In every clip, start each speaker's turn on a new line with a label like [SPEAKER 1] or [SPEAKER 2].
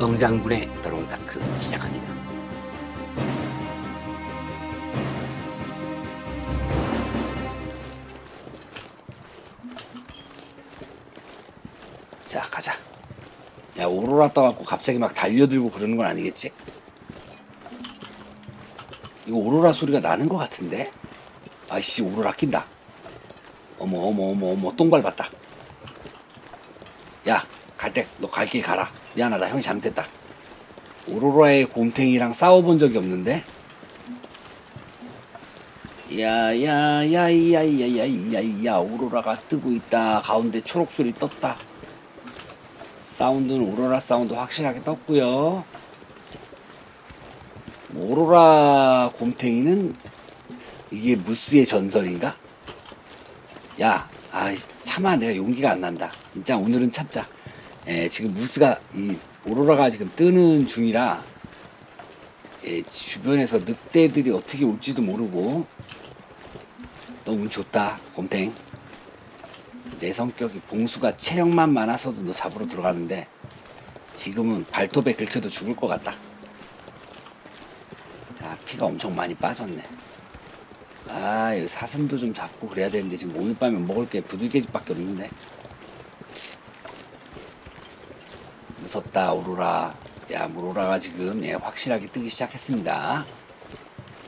[SPEAKER 1] 응장군의 드론다크 시작합니다. 자, 가자. 야, 오로라 떠갖고 갑자기 막 달려들고 그러는 건 아니겠지? 이거 오로라 소리가 나는 것 같은데? 아이씨, 오로라 낀다. 어머, 어머, 어머, 어머, 똥 밟았다. 야, 갈 때, 너 갈 길 가라. 미안하다 형이 잘못됐다 오로라의 곰탱이랑 싸워본 적이 없는데 야야야야야야야 오로라가 뜨고 있다 가운데 초록줄이 떴다 사운드는 오로라 사운드 확실하게 떴고요 오로라 곰탱이는 이게 무스의 전설인가? 야, 아 참아 내가 용기가 안 난다. 진짜 오늘은 참자. 예, 지금 무스가 이 오로라가 지금 뜨는 중이라 예, 주변에서 늑대들이 어떻게 올지도 모르고 너무 좋다, 곰탱. 내 성격이 봉수가 체력만 많아서도 너 잡으러 들어가는데 지금은 발톱에 긁혀도 죽을 것 같다. 자, 피가 엄청 많이 빠졌네. 아, 사슴도 좀 잡고 그래야 되는데 지금 오늘 밤에 먹을 게 부들개집밖에 없는데. 무섭다, 오로라. 야, 오로라가 지금 예, 확실하게 뜨기 시작했습니다.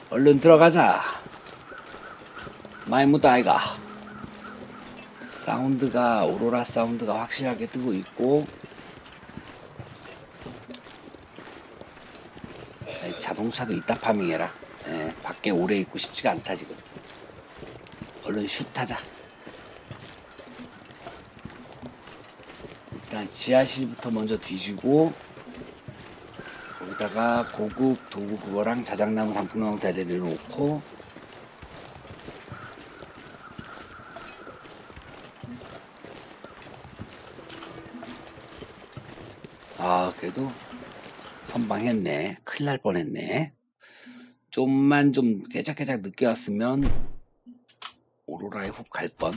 [SPEAKER 1] 얼른 들어가자. 마이 무다 아이가. 사운드가 오로라 사운드가 확실하게 뜨고 있고 자동차도 이따 파밍해라 예, 밖에 오래 있고 싶지가 않다 지금 얼른 슛 하자 일단 지하실부터 먼저 뒤지고 거기다가 고급 도구 그거랑 자작나무 단풍나무 다 내려놓고 아, 그래도 선방했네. 큰일 날 뻔했네. 좀만 좀 깨작깨작 늦게 왔으면 오로라에 훅 갈 뻔.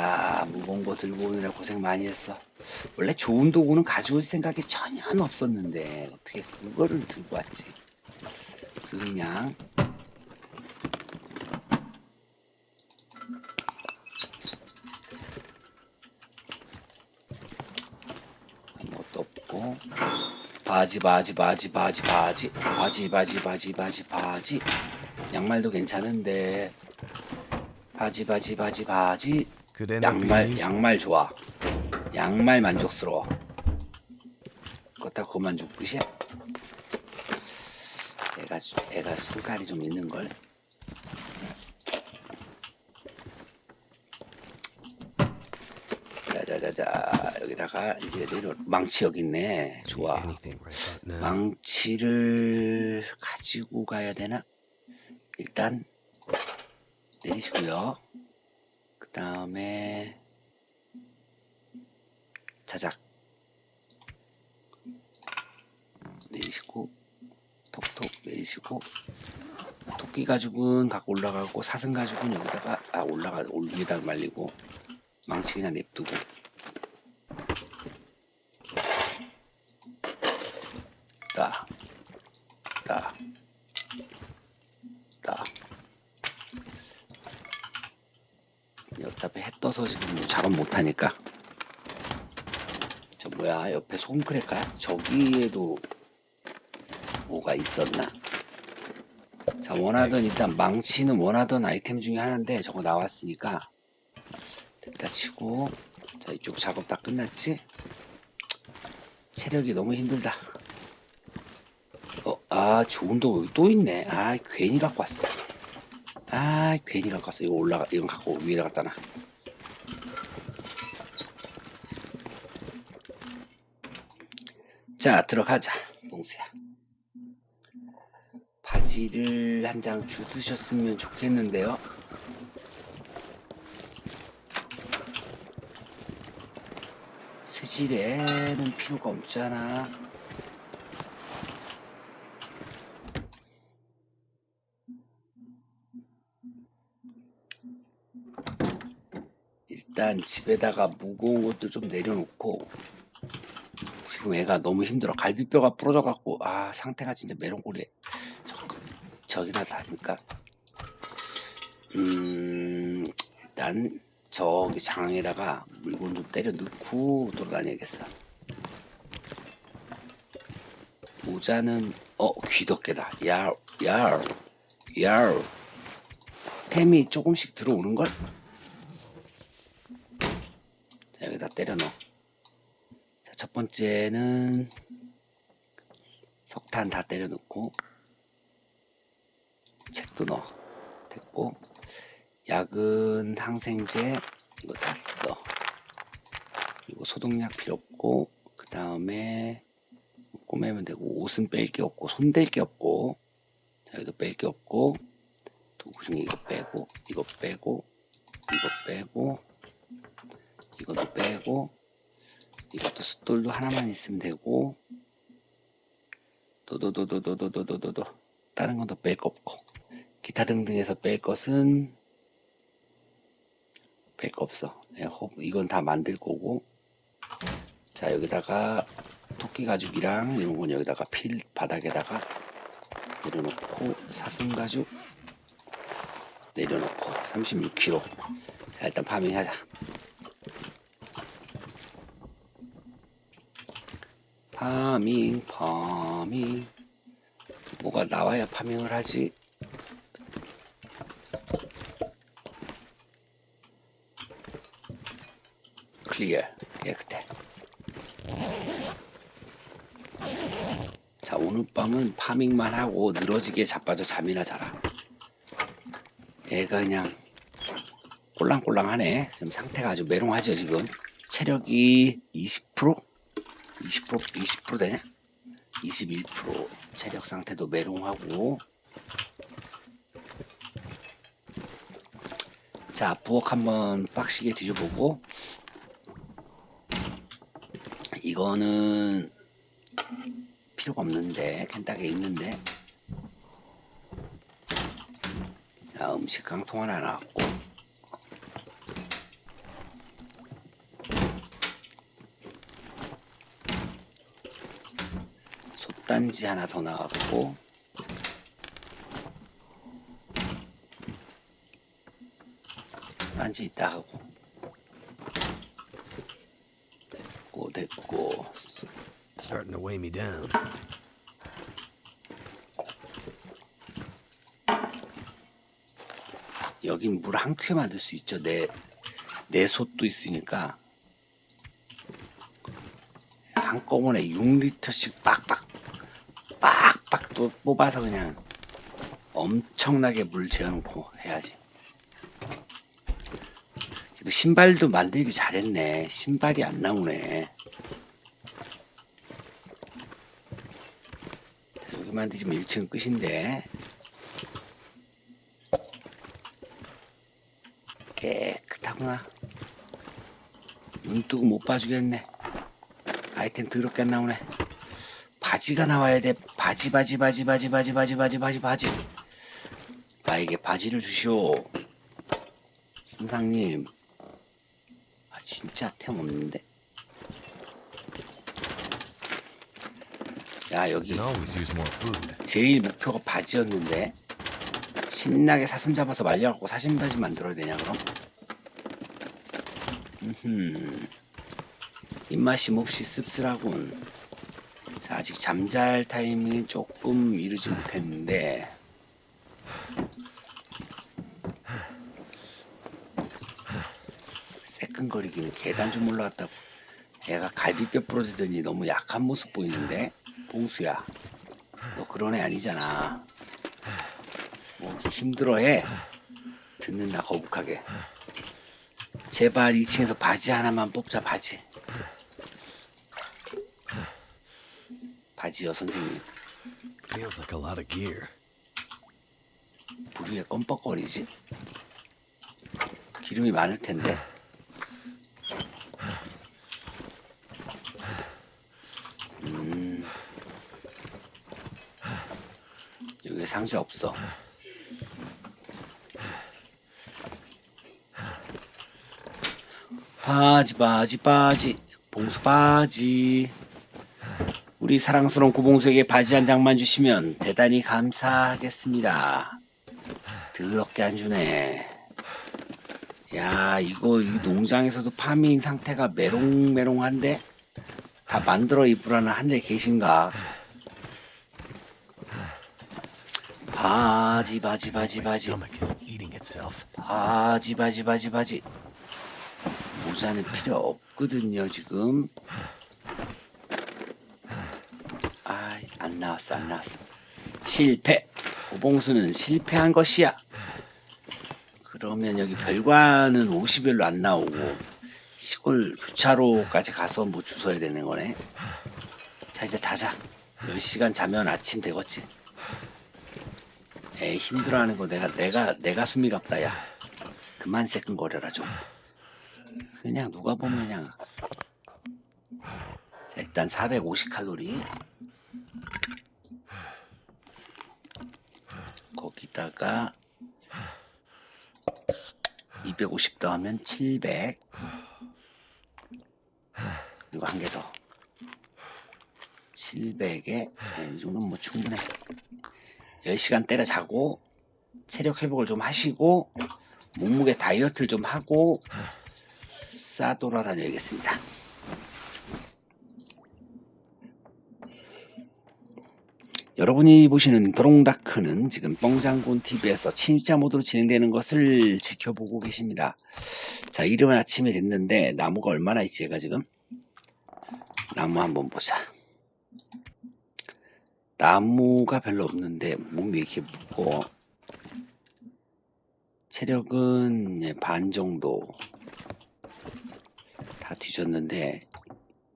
[SPEAKER 1] 자, 무거운 거 들고 오느라 고생 많이 했어. 원래 좋은 도구는 가져올 생각이 전혀 없었는데 어떻게 그거를 들고 왔지? 그냥 아무것도 없고. 바지 바지 바지 바지 바지. 바지 바지 바지 바지 바지. 양말도 괜찮은데. 바지 바지 바지 바지
[SPEAKER 2] Being
[SPEAKER 1] 양말. 양말 좋아 양말 만족스러워 그렇다 그만 좀 끝이야 애가 애가 손깔이 좀 있는 걸 자자자자 여기다가 이제 내려 망치 여기 있네 좋아. 망치를 가지고 가야 되나? 일단 내리시고요. 그 다음에 자작 내리시고 톡톡 내리시고 토끼 가죽은 갖고 올라가고 사슴 가죽은 여기다가 아 올라가 올 위에다가 말리고 망치 그냥 냅두고 따, 따, 따. 떠서 지금 뭐 작업 못하니까. 저 뭐야, 옆에 손크래커야? 저기에도 뭐가 있었나? 자, 원하던 일단 망치는 원하던 아이템 중에 하나인데 저거 나왔으니까 됐다 치고 자, 이쪽 작업 다 끝났지? 체력이 너무 힘들다. 어, 아, 좋은 도구 여기 또 있네. 아, 괜히 갖고 왔어. 아, 괜히 갖고 왔어. 이거 올라가, 이거 갖고 위에다 갖다 놔. 자, 들어가자. 봉수야. 바지를 한 장 주드셨으면 좋겠는데요. 세질에는 필요가 없잖아. 일단 집에다가 무거운 것도 좀 내려놓고 지금 애가 너무 힘들어. 갈비뼈가 부러져 갖고 아 상태가 진짜 메롱골이에 저기다 놔니까. 음 일단 저기 장에다가 물건 좀 때려 넣고 돌아다녀야겠어. 모자는 어 귀덮개다. 야 야 야 템이 조금씩 들어오는 걸? 자, 여기다 때려 넣어. 자, 첫 번째는 석탄 다 때려 넣고 책도 넣어. 됐고 약은 항생제 이거 다 넣어. 그리고 소독약 필요 없고 그 다음에 꼬매면 되고 옷은 뺄 게 없고 손 댈 게 없고 자 여기도 뺄 게 없고 도구 중에 이거 빼고 이거 빼고 이거 빼고 이것도 빼고 이것도 숫돌도 하나만 있으면 되고 도도도도도도도도도도 다른 건 더 뺄 거 없고 기타 등등에서 뺄 것은 뺄 거 없어. 예, 호- 이건 다 만들 거고. 자 여기다가 토끼 가죽이랑 이런 건 여기다가 필 바닥에다가 내려놓고 사슴 가죽 내려놓고 36kg 자 일단 파밍하자 파밍 파밍. 뭐가 나와야 파밍을 하지? 클리어 깨끗해 자 오늘 밤은 파밍만 하고 늘어지게 자빠져 잠이나 자라. 애가 그냥 꼴랑꼴랑하네. 지금 상태가 아주 메롱하죠 지금. 체력이 20%? 20% 20% 되냐? 21% 체력 상태도 메롱하고. 자 부엌 한번 빡시게 뒤져보고. 이거는 필요가 없는데 캔딱에 있는데. 자 음식 깡통 하나 나왔고 솥단지 하나 더 나왔고 딴지 있다 하고 됐고 됐고
[SPEAKER 2] Starting to weigh me down.
[SPEAKER 1] 여긴 물 한 큐에 만들 수 있죠. 내, 내 솥도 있으니까. 한꺼번에 6리터씩 빡빡, 뽑아서 그냥 엄청나게 물 재워놓고 해야지. 그래도 신발도 만들기 잘했네. 신발이 안 나오네. 자, 여기 만드시면 1층 끝인데. 깨끗하구나. 눈 뜨고 못 봐주겠네. 아이템 더럽게 안 나오네. 바지가 나와야 돼. 바지, 바지, 바지, 바지, 바지, 바지, 바지, 바지, 바지. 나에게 바지를 주시오. 선상님. 아, 진짜 템 없는데. 야, 여기. 제일 목표가 바지였는데 신나게 사슴 잡아서 말려갖고 사슴 바지 만들어야 되냐 그럼? 음 입맛이 몹시 씁쓸하군. 자, 아직 잠잘 타이밍이 조금 이르지 못했는데 새끈거리기는 계단 좀 올라갔다고. 애가 갈비뼈 부러지더니 너무 약한 모습 보이는데 봉수야. 너 그런 애 아니잖아. 뭐 힘들어해. 듣는다 거북하게. 제발 2층에서 바지 하나만 뽑자 바지. 바지요 선생님.
[SPEAKER 2] Feels like a lot of gear.
[SPEAKER 1] 불 위에 껌뻑거리지? 기름이 많을 텐데. 음. 여기 상자 없어. 바지 바지 바지 봉수 바지 우리 사랑스러운 고봉수에게 바지 한 장만 주시면 대단히 감사하겠습니다. 더럽게 안 주네. 야 이거 이 농장에서도 파밍 상태가 메롱메롱한데 다 만들어 입으라는 한대 계신가? 바지 바지 바지 바지. 바지 바지 바지 바지. 모자는 필요 없거든요 지금 아 안 나왔어 안 나왔어. 실패. 고봉수는 실패한 것이야. 그러면 여기 별관은 옷이 별로 안 나오고 시골 교차로까지 가서 뭐 주워야 되는 거네. 자 이제 다자. 10시간 자면 아침 되겠지. 에이 힘들어하는 거 내가 내가 내가 숨이 갑다 야. 그만 새끈거려라 좀. 그냥 누가 보면 그냥. 자 일단 450 칼로리 거기다가 250 더하면 700 그리고 한 개 더. 700에 이 정도면 뭐 충분해. 10시간 때려 자고 체력 회복을 좀 하시고 몸무게 다이어트를 좀 하고 싸 돌아다녀야겠습니다. 여러분이 보시는 드롱다크는 지금 뻥장군 TV에서 침입자 모드로 진행되는 것을 지켜보고 계십니다. 자, 이른 아침이 됐는데 나무가 얼마나 있지, 얘가 지금? 나무 한번 보자. 나무가 별로 없는데 몸이 이렇게 무거워. 체력은 예, 반 정도 다 뒤졌는데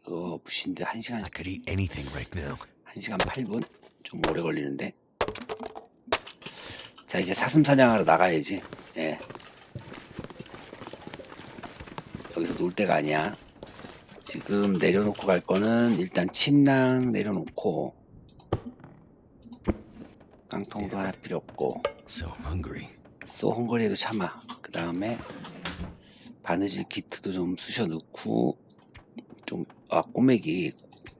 [SPEAKER 1] 그거 부신데 1시간
[SPEAKER 2] I could eat anything right now.
[SPEAKER 1] 1시간 8분? 좀 오래 걸리는데. 자, 이제 사슴 사냥하러 나가야지. 예. 여기서 놀 때가 아니야. 지금 내려놓고 갈 거는 일단 침낭 내려놓고 깡통도 하나 필요 없고
[SPEAKER 2] So hungry.
[SPEAKER 1] 쏘 헝거리에도 참아. 그 다음에 바느질 키트도 좀 쑤셔 넣고 좀아 꼬매기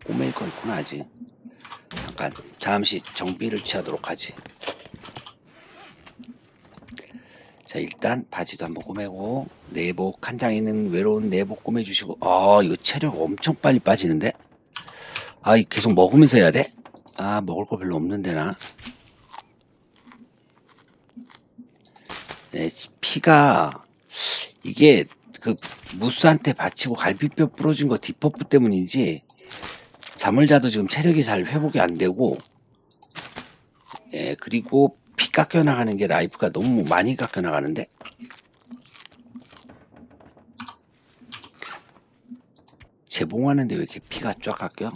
[SPEAKER 1] 꼬매일 거 있구나 아직. 잠깐 잠시 정비를 취하도록 하지. 자 일단 바지도 한번 꼬매고 내복 한장 있는 외로운 내복 꼬매주시고 아 이거 체력 엄청 빨리 빠지는데 아이 계속 먹으면서 해야 돼? 아 먹을 거 별로 없는데 나 네, 피가 이게 그 무스한테 받치고 갈비뼈 부러진 거 디퍼프 때문인지 잠을 자도 지금 체력이 잘 회복이 안 되고 예 그리고 피 깎여 나가는 게 라이프가 너무 많이 깎여 나가는데 재봉하는데 왜 이렇게 피가 쫙 깎여?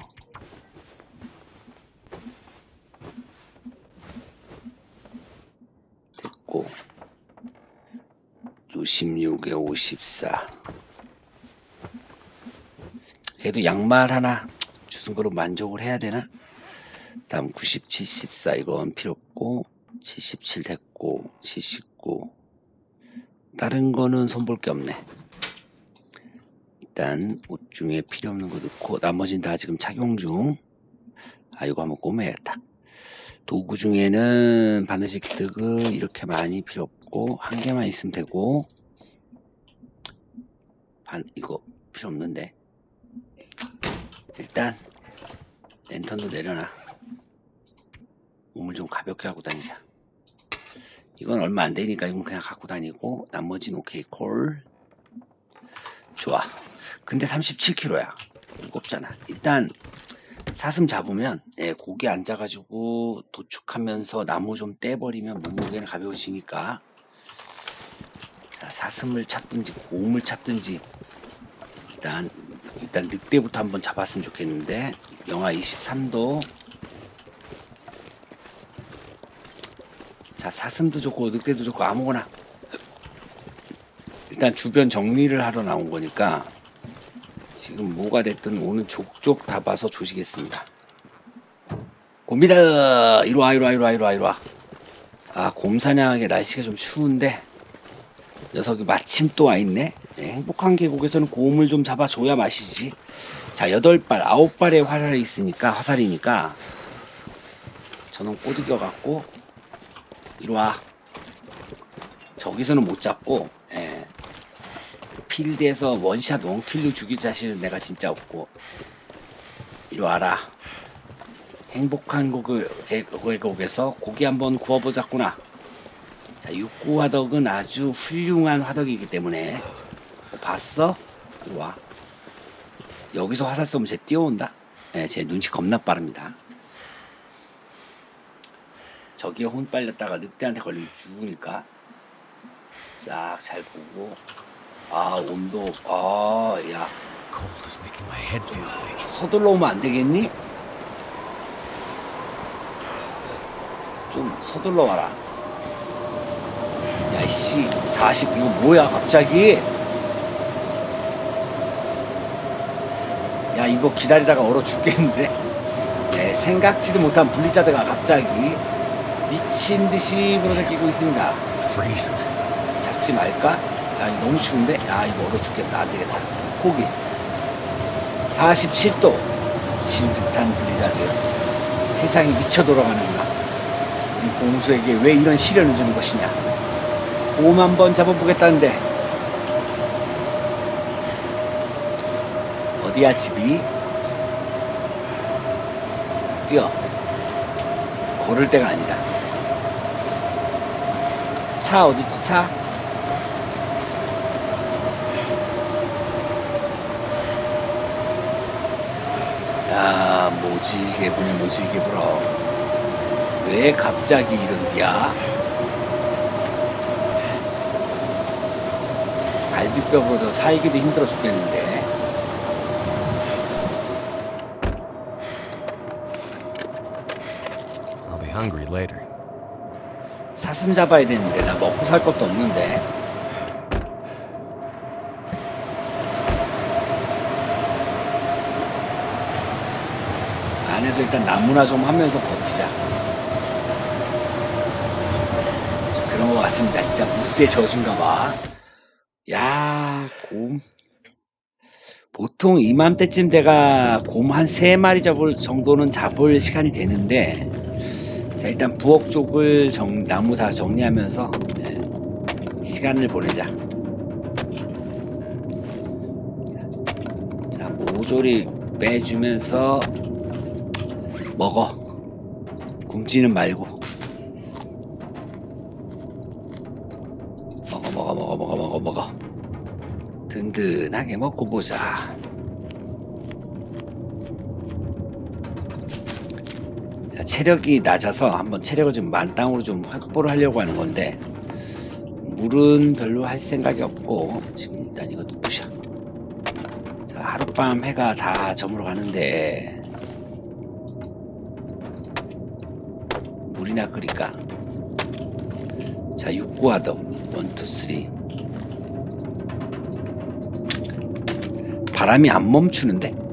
[SPEAKER 1] 됐고 56에 54 그래도 양말 하나 주신 거로 만족을 해야 되나? 다음 90, 74 이건 필요 없고 77 됐고 79 다른 거는 손볼 게 없네. 일단 옷 중에 필요 없는 거 넣고 나머지는 다 지금 착용 중. 아 이거 한번 꼬매야겠다. 도구 중에는 바느질 키트가 이렇게 많이 필요 없고 한 개만 있으면 되고 반 이거 필요 없는데 일단 랜턴도 내려놔. 몸을 좀 가볍게 하고 다니자. 이건 얼마 안 되니까 이건 그냥 갖고 다니고 나머지는 오케이 콜. 좋아. 근데 37kg야. 무겁잖아. 일단 사슴 잡으면 예, 고기 앉아가지고 도축하면서 나무 좀 떼버리면 몸무게는 가벼워지니까. 자, 사슴을 잡든지 곰을 잡든지 일단 일단 늑대부터 한번 잡았으면 좋겠는데 영하 23도 자 사슴도 좋고 늑대도 좋고 아무거나 일단 주변 정리를 하러 나온 거니까 지금 뭐가 됐든 오는 족족 다 봐서 조시겠습니다. 곰이다! 이리와, 이리와, 이리와, 이리와, 이리와. 아, 곰 사냥하기 날씨가 좀 추운데, 녀석이 마침 또 와 있네? 네, 행복한 계곡에서는 고음을 좀 잡아줘야 맛이지. 자, 여덟 발, 아홉 발의 화살이 있으니까, 화살이니까, 저는 꼬드겨 갖고, 이리 와. 저기서는 못 잡고, 예. 필드에서 원샷 원킬로 죽일 자신은 내가 진짜 없고, 이리 와라. 행복한 곡을, 계곡에서 고기 한번 구워보자꾸나. 자, 육구 화덕은 아주 훌륭한 화덕이기 때문에, 어, 봤어? 와. 여기서 화살 쏘면 쟤 뛰어온다. 예, 제 눈치 겁나 빠릅니다. 저기에 혼 빨렸다가 늑대한테 걸리면 죽으니까 싹 잘 보고 아 온도 아야. 서둘러 오면 안 되겠니? 좀 서둘러 와라. 야이씨 40 이거 뭐야 갑자기? 이거 기다리다가 얼어 죽겠는데? 네, 생각지도 못한 블리자드가 갑자기 미친 듯이 불어제끼고 있습니다. 잡지 말까? 야, 이거 너무 추운데? 야, 이거 얼어 죽겠다. 안 되겠다. 포기. 47도. 진 듯한 블리자드. 세상이 미쳐 돌아가는구나. 우리 공수에게 왜 이런 시련을 주는 것이냐. 곰 한번 잡아보겠다는데. 어디야, 집이? 뛰어. 걸을 때가 아니다. 차 어디지, 차? 야, 보네, 뭐지 이게 불어. 왜 갑자기 이런디야? 갈비뼈보다 살기도 힘들어 죽겠는데.
[SPEAKER 2] Hungry later.
[SPEAKER 1] 사슴 잡아야 되는데 나 먹고 살 것도 없는데. 안에서 일단 나무나 좀 하면서 버티자. 그런 것 같습니다. 진짜 무스의 저주인가 봐. 야, 곰. 보통 이맘때쯤 내가 곰 한 세 마리 잡을 정도는 잡을 시간이 되는데, 자, 일단 부엌 쪽을 정, 나무 다 정리하면서 예, 시간을 보내자. 자, 자, 모조리 빼주면서 먹어. 굶지는 말고. 먹어, 먹어, 먹어, 먹어, 먹어, 먹어. 든든하게 먹고 보자. 체력이 낮아서 한번 체력을 좀 만땅으로 좀 확보를 하려고 하는 건데 물은 별로 할 생각이 없고 지금 일단 이것도 부셔. 자, 하룻밤 해가 다 저물어 가는데 물이나 끓일까? 자, 육구하덕 원투 쓰리. 바람이 안 멈추는데?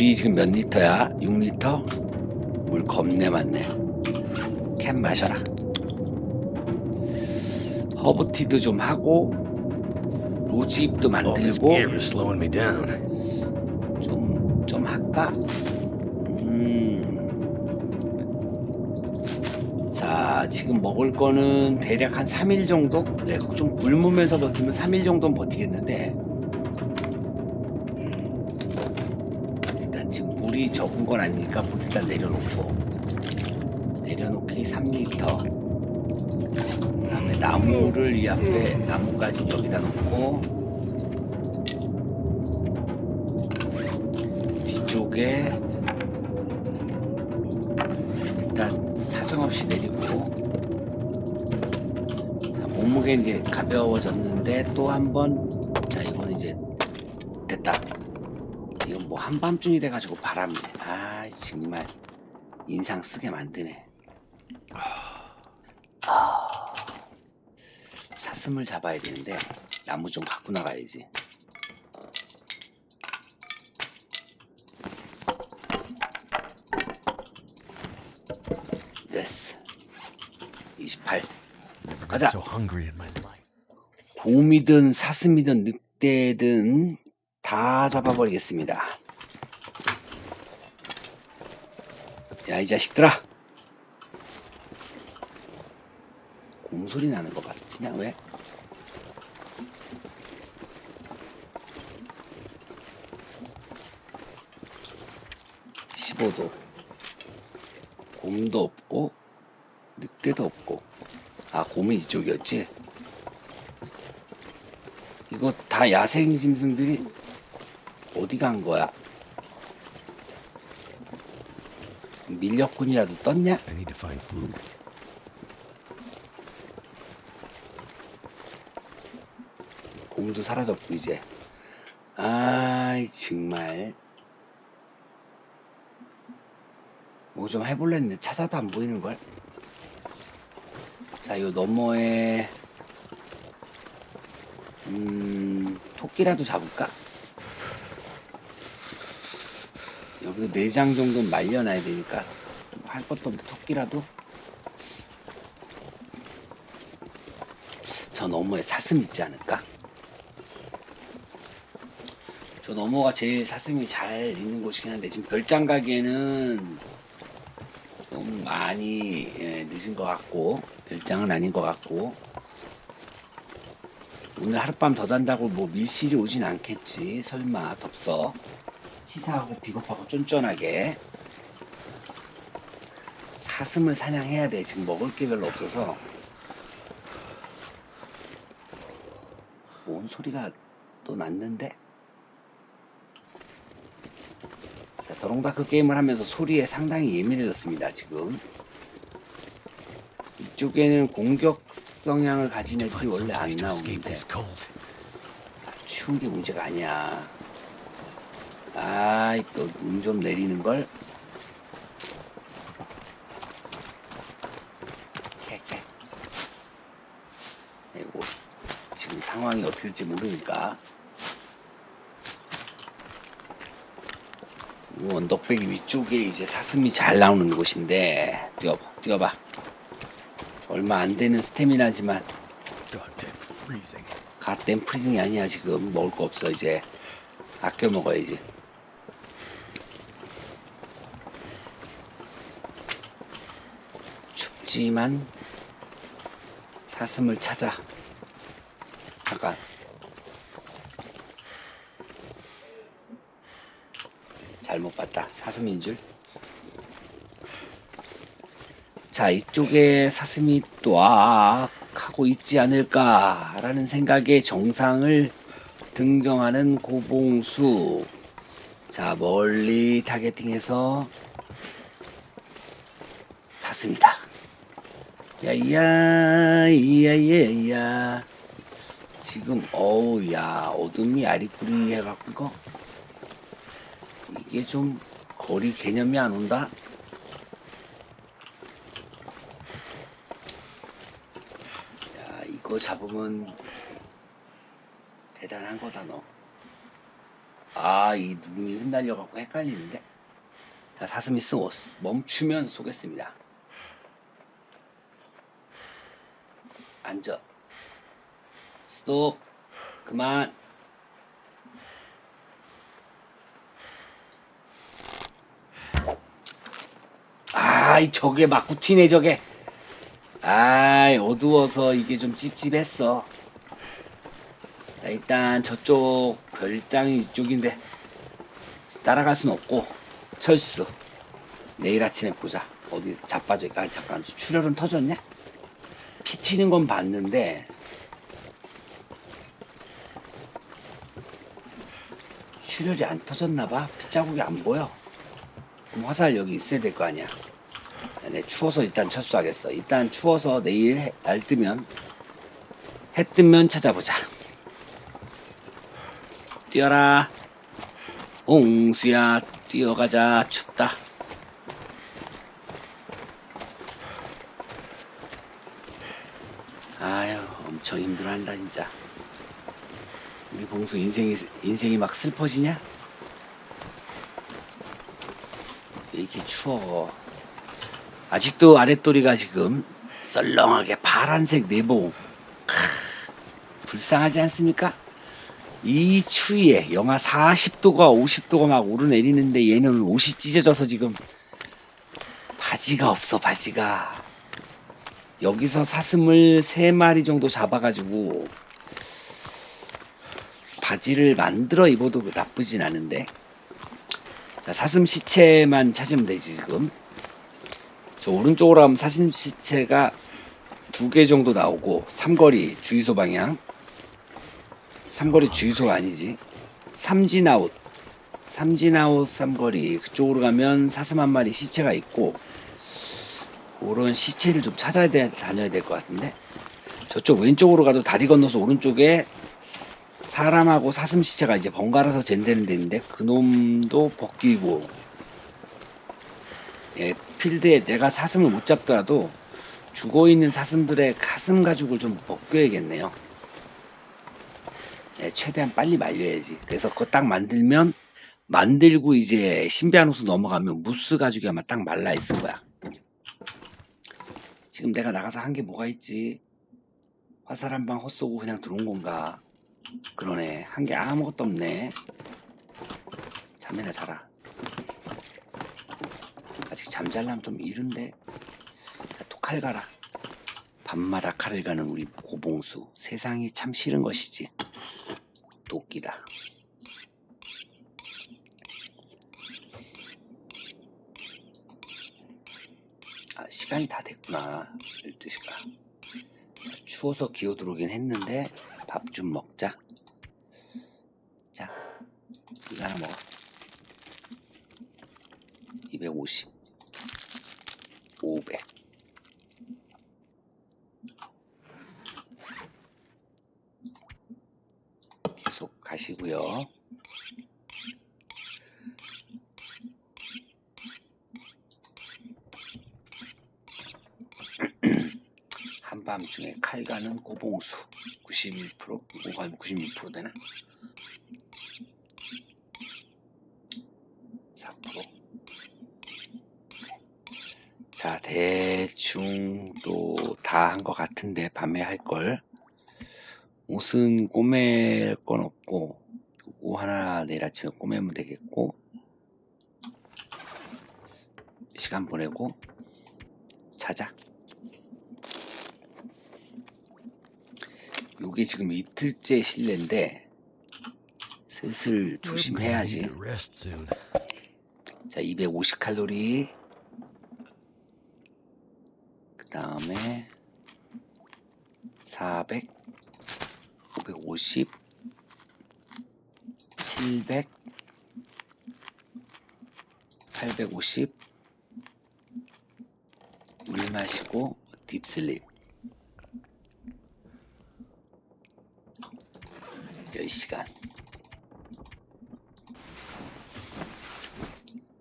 [SPEAKER 1] 물이 지금 몇 리터야? 6리터? 물 겁내 많네. 캔 마셔라. 허브티도 좀 하고 로즈잎도 만들고
[SPEAKER 2] down.
[SPEAKER 1] 좀, 좀 할까? 음. 자, 지금 먹을 거는 대략 한 3일 정도? 네, 좀 굶으면서 버티면 3일 정도는 버티겠는데. 일단 지금 적은 건 아니니까 물 일단 내려놓고. 내려놓기 3리터. 그 다음에 나무를 이 앞에, 나무까지 여기다 놓고. 뒤쪽에 일단 사정없이 내리고 자, 몸무게 이제 가벼워졌는데 또 한번 자 이건 이제 됐다 이건 뭐 한밤중이 돼가지고 바람이 아 정말 인상 쓰게 만드네 아, 사슴을 잡아야 되는데 나무 좀 갖고 나가야지 됐어 28
[SPEAKER 2] Never got
[SPEAKER 1] 가자.
[SPEAKER 2] so hungry in my life.
[SPEAKER 1] 곰이든 사슴이든 늑대든 다 잡아버리겠습니다. 야, 이 자식들아! 곰 소리 나는 것 같으냐, 왜? 십오 도 곰도 없고, 늑대도 없고. 아, 곰은 이쪽이었지? 이거 다 야생 짐승들이 어디 간 거야? 밀렵꾼이라도 떴냐? 곰도 사라졌고 이제. 아이 정말. 뭐 좀 해볼랬는데 찾아도 안 보이는걸? 자요 너머에 음 토끼라도 잡을까 여기도 내장 정도는 말려놔야 되니까 좀할 것도 없는데 토끼라도? 저 너머에 사슴 있지 않을까? 저 너머가 제일 사슴이 잘 있는 곳이긴 한데 지금 별장 가기에는 좀 많이 예, 늦은 것 같고 별장은 아닌 것 같고. 오늘 하룻밤 더 잔다고 뭐 밀실이 오진 않겠지. 설마 덥서 치사하고 비겁하고 쫀쫀하게 사슴을 사냥해야 돼 지금 먹을 게 별로 없어서 뭔 소리가 또 났는데 자, 더롱다크 게임을 하면서 소리에 상당히 예민해졌습니다, 지금. 이쪽에는 공격 성향을 가진 애들이 원래 안 나오는데. 추운 게 문제가 아니야. 아이, 또 눈 좀 내리는 걸. 캐, 캐. 아이고, 지금 상황이 어떻게 될지 모르니까. 이 언덕배기 위쪽에 이제 사슴이 잘 나오는 곳인데, 뛰어, 뛰어봐. 얼마 안 되는 스태미나지만. 갓댐 프리징이 아니야 지금 먹을 거 없어 이제 아껴 먹어야지 춥지만 사슴을 찾아 잠깐 잘못 봤다 사슴인 줄 자, 이쪽에 사슴이 또악 하고 있지 않을까라는 생각에 정상을 등정하는 고봉수. 자, 멀리 타겟팅해서 사슴이다. 야야, 이야, 야, 지금, 어우, 야, 어둠이 아리꾸리 해갖고, 이게 좀 거리 개념이 안 온다? 야, 이거 잡으면 대단한 거다, 너. 아, 이 눈이 흩날려갖고 헷갈리는데? 자, 사슴이 쓰고 멈추면 쏘겠습니다. 앉아. 스톱. 그만. 아, 이 저게 맞고 튀네, 저게. 아이 어두워서 이게 좀 찝찝했어 자, 일단 저쪽 별장이 이쪽인데 따라갈 순 없고 철수 내일 아침에 보자 어디 자빠져 있까 잠깐 출혈은 터졌냐? 피 튀는 건 봤는데 출혈이 안 터졌나봐 핏자국이 안 보여 그럼 화살 여기 있어야 될 거 아니야 네, 추워서 일단 철수하겠어. 일단 추워서 내일 해, 날 뜨면 해 뜨면 찾아보자. 뛰어라. 옹수야 뛰어가자. 춥다. 아유 엄청 힘들어한다 진짜. 우리 봉수 인생이 인생이 막 슬퍼지냐? 왜 이렇게 추워? 아직도 아랫도리가 지금 썰렁하게 파란색 내복 크, 불쌍하지 않습니까? 이 추위에 영하 40도가 50도가 막 오르내리는데 얘는 옷이 찢어져서 지금 바지가 없어 바지가 여기서 사슴을 세 마리 정도 잡아가지고 바지를 만들어 입어도 나쁘진 않은데. 자 사슴 시체만 찾으면 되지 지금. 저 오른쪽으로 가면 사슴 시체가 두 개 정도 나오고 삼거리 주유소 방향. 삼거리 주유소가 아니지. 삼진아웃. 삼진아웃 삼거리. 그쪽으로 가면 사슴 한 마리 시체가 있고 그런 시체를 좀 찾아야 돼, 다녀야 될 것 같은데 저쪽 왼쪽으로 가도 다리 건너서 오른쪽에 사람하고 사슴 시체가 이제 번갈아서 젠되는 데인데 그놈도 벗기고 예, 필드에 내가 사슴을 못 잡더라도 죽어 있는 사슴들의 가슴 가죽을 좀 벗겨야겠네요. 예, 최대한 빨리 말려야지. 그래서 그거 딱 만들면 만들고 이제 신비한 호수 넘어가면 무스 가죽이 아마 딱 말라 있을 거야. 지금 내가 나가서 한 게 뭐가 있지? 화살 한 방 헛쏘고 그냥 들어온 건가? 그러네. 한 게 아무것도 없네. 잠이나 자라. 아직 잠잘라면 좀 이른데. 자, 또 칼 가라. 밤마다 칼을 가는 우리 고봉수. 세상이 참 싫은 것이지. 도끼다. 아, 시간이 다 됐구나. 12시가. 추워서 기어 들어오긴 했는데 밥 좀 먹자. 자, 이거 하나 먹어. 250. 500. 계속 가시고요. 한 밤중에 칼 가는 고봉수 91% 오가 96% 되나? 4% 자, 대충 또 다 한 것 같은데 밤에 할 걸. 옷은 꼬맬 건 없고 요거 하나 내일 아침에 꼬매면 되겠고 시간 보내고 자자. 요게 지금 이틀째 실내인데 슬슬 조심해야지. 자, 250 칼로리. 그 다음에 400, 550, 700, 850. 물 마시고 딥슬립. 10시간.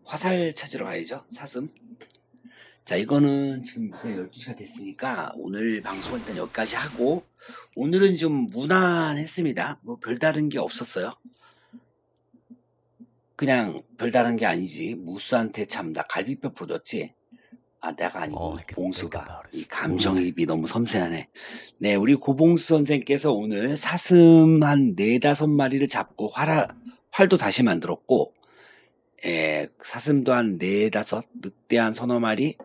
[SPEAKER 1] 화살 찾으러 가야죠. 사슴. 자, 이거는 지금 이제 12시가 됐으니까 오늘 방송은 일단 여기까지 하고 오늘은 좀 무난했습니다. 뭐 별다른 게 없었어요. 그냥 별다른 게 아니지. 무스한테 참 나 갈비뼈 부러졌지. 아, 내가 아니고
[SPEAKER 2] think
[SPEAKER 1] 봉수가 이 감정이입이 너무 섬세하네. 네, 우리 고봉수 선생께서 오늘 사슴 한 네다섯 마리를 잡고 활, 활도 다시 만들었고 에, 사슴도 한 네다섯, 늑대 한 서너 마리,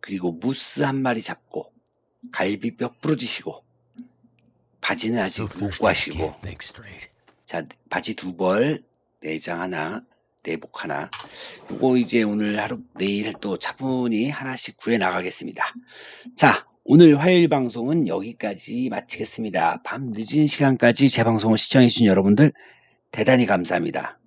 [SPEAKER 1] 그리고 무스 한 마리 잡고, 갈비뼈 부러지시고, 바지는 아직 못 구하시고. 자, 바지 두 벌, 내장 하나, 내복 하나. 요거 이제 오늘 하루, 내일 또 차분히 하나씩 구해 나가겠습니다. 자, 오늘 화요일 방송은 여기까지 마치겠습니다. 밤 늦은 시간까지 제 방송을 시청해주신 여러분들 대단히 감사합니다.